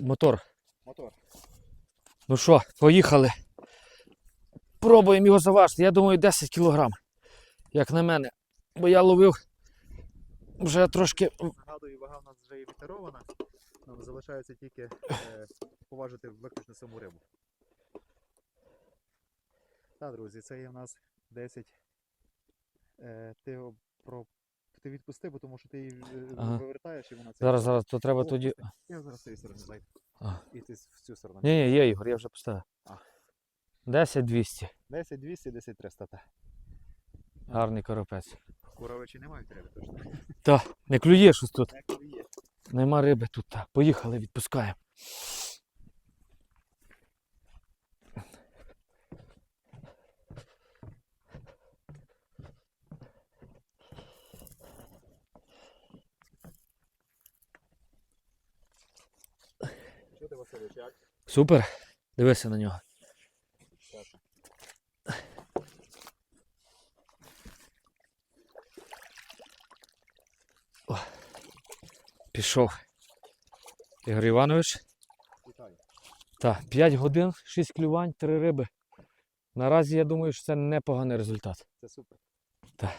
Мотор. Мотор. Ну що, поїхали. Пробуємо його заважити. Я думаю, 10 кілограм, як на мене. Бо я ловив вже трошки. Нагадую, вага в нас вже є вітерована. Нам залишається тільки е, поважити виключно саму рибу. Так, друзі, це є в нас 10. Е, ти його про. Ти відпусти, бо тому що ти її е, Ага. вивертаєш і вона це. Зараз, зараз, то треба О, тоді. Я зараз цієї сторони зайду. А. І ти в цю сторону. Ні, ні, є Ігор, я вже поставив. А. 10 200. 10 200, 10 300. Та. Гарний коропець. Куровичі не мають риби точно. Та, не клює щось тут. Як є. Нема риби тут. Та. Поїхали, відпускаємо. Супер. Дивися на нього. О, пішов. Ігор Іванович. Так, 5 годин, 6 клювань, 3 риби. Наразі я думаю, що це непоганий результат. Це супер. Так.